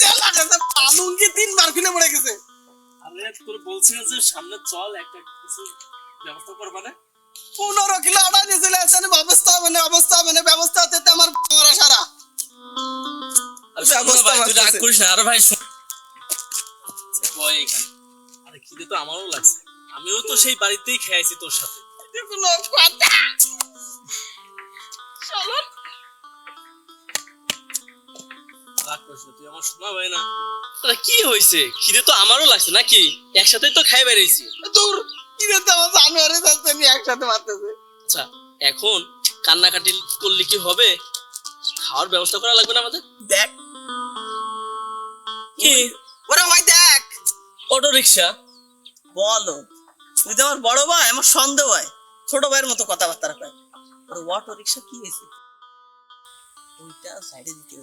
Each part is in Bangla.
কি দেয়া লাগাছে পালুঙ্গি তিনবার খুলে পড়ে গেছে। আরে তোর বলছি যে সামনে চল একটা কিছু ব্যবস্থা করবা না? পনেরো কিলো আড়াই নিয়ে চলে ব্যবস্থা হবে অবস্থা হবে না ব্যবস্থা হতে আমার সারা। ব্যবস্থা ভাই তুই রাগ বাড়তেছে। করিস না। আরে ভাই শোন। এখানে। আরে খিদে তো আমারও লাগছে। আমিও তো সেই বাড়িতেই খেয়েছি তোর সাথে। এগুলো তুই আমার শোনা ভাই না। আরে কি হয়েছে? খিদে তো আমারও লাগছে নাকি? একসাথেই তো খাই কি তো আমার একসাথে মারতেছে। আচ্ছা এখন কান্নাকাটি করলে কি হবে? খাওয়ার ব্যবস্থা করা লাগবে না আমাদের? দেখ। কি? ওরা ভাই, দেখ। বলো। তুই তো আমার বড় ভাই, আমার সন্দেহ হয় ছোট ভাইয়ের মতো কথাবার্তা কয় ওর কি হয়েছে? ওইটা সাইডে দিতে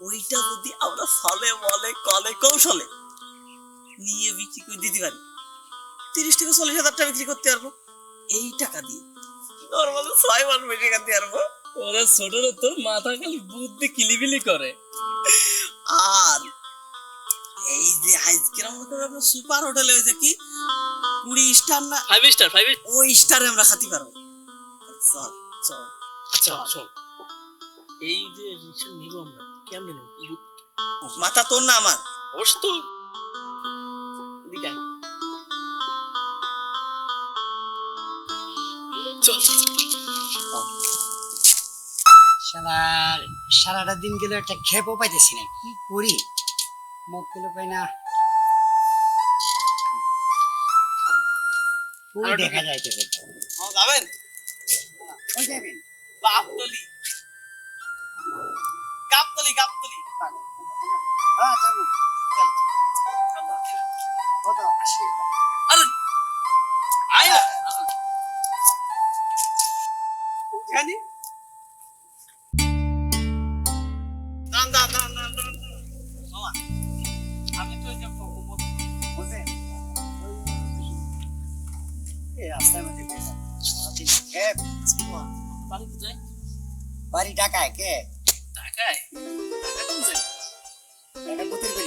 ওইটা যদি আমরা ফলে বলে কলে কৌশলে নিয়ে বিক্রি করে দিতে পারি তিরিশ থেকে চল্লিশ হাজার টাকা বিক্রি করতে পারব। এই টাকা দিয়ে নর্মালি ছয় মাস বেশি পারব। ওরা ছোট তো মাথা খালি বুদ্ধি কিলিবিলি করে। আর এই যে আজকে আমরা করে আমরা সুপার হোটেলে হয়েছে কি? কুড়ি স্টার না? ফাইভ স্টার ফাইভ ওই স্টারে আমরা খাতে পারব। চল চল। আচ্ছা শোন এই যে রিক্সা নিব আমরা কেমনে মাথা তোর না আমার। অবশ্য তো। শালার সারাটা দিন গেলে একটা খেপও পাইতেছি না কি করি? মুখগুলো পাই না। ওই দেখা হ্যাঁ, যাবেন? ওই যাবেন গাবতলি গাবতলি। হ্যাঁ যাব। না। দান দান মামা আমি তো এটা এই মধ্যে বেশ বাড়ি কোথায়? বাড়ি ঢাকায় কে? ঢাকায়? ঢাকা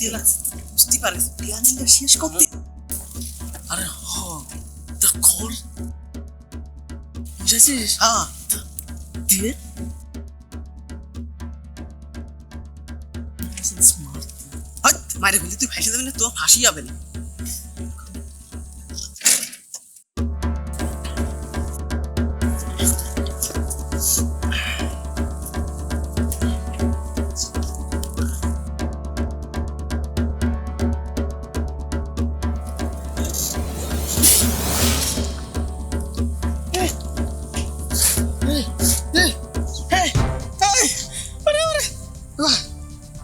খিদে আছে বুঝতে পারিস? প্ল্যানিংটা শেষ করতে আরে হ তা কর বুঝেছিস? হ্যাঁ। দিয়ে মারে ফেলি তুই ফাঁসি যাবে না তো ফাঁসি যাবে না।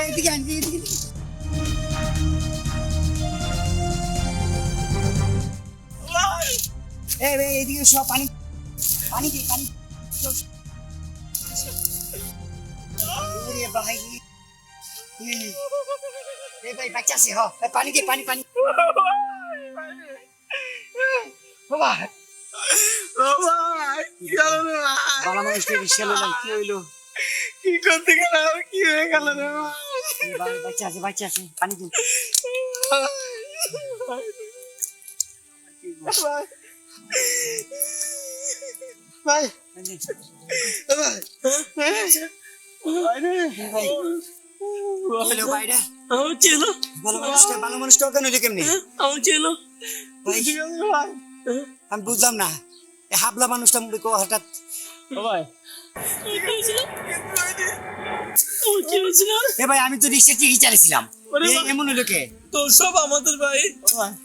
এদিকে আন, এদিকে। এই, এই, এদিকে সব পানি পানি দি পানি ভাই। এই, ভাই বাচ্চা হ। পানি দে পানি পানি। ভাই। বালা মানুষকে বিশাল কি হইল? কি করতে গেলাম কি হয়ে গেল রে ভাই? বাচ্চা আছে বাচ্চা আছে পানি দিন। ভাই আমি বুঝলাম না। এই হাবলা মানুষটা হঠাৎ আমার এ ভাই আমি তো রিক্সা ঠিকই চালিয়েছিলাম। এমন হইল কে? তো সব আমাদের ভাই।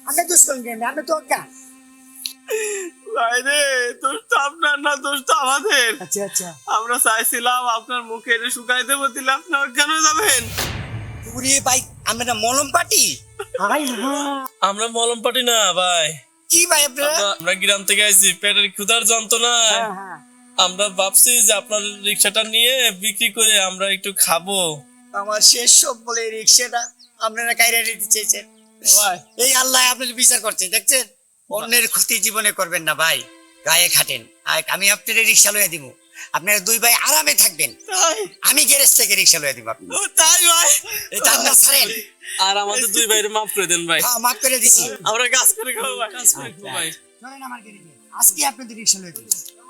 আমি দোষ করেন কেন? আমি তো অজ্ঞা ভাই রে দোষ তো আপনার না দোষ তো আমাদের। আচ্ছা আচ্ছা। আমরা চাইছিলাম আপনার মুখে এটা শুকাই দেবো দিলে আপনি কেন যাবেন? ভাই আমরা মলম পাটি? আমরা মলম পাটি না ভাই। কি ভাই আপনারা? আমরা- আমরা গ্রাম থেকে আইছি পেটের ক্ষুধার যন্ত্রণা হ্যাঁ হ্যাঁ। আমরা ভাবছি যে আপনার রিক্সাটা নিয়ে বিক্রি করে আমরা একটু খাব। আমার শেষ সব বলে এই রিক্সাটা আপনারা কাইরা দিতে চেয়েছেন। ভাই এই আল্লাহ আপনার বিচার করছে দেখছেন? অন্যের ক্ষতি জীবনে করবেন না ভাই গায়ে খাটেন। আমি আপনার রিক্সা লইয়া দিব। আপনারা দুই ভাই আরামে থাকবেন। আমি গ্যারেজ থেকে রিক্সা লইয়া দিব আপনি ও তাই ভাই? এটা আপনার ছাড়েন। আর আমাদের দুই ভাইয়ের মাফ করে দেন ভাই। হ্যাঁ মাফ করে দিছি। আমরা কাজ করে খাব ভাই। কাজ করে খাব ভাই। ধরেন আমার গ্যারেজে। আজকে আপনাদের রিক্সা লইয়া দিব।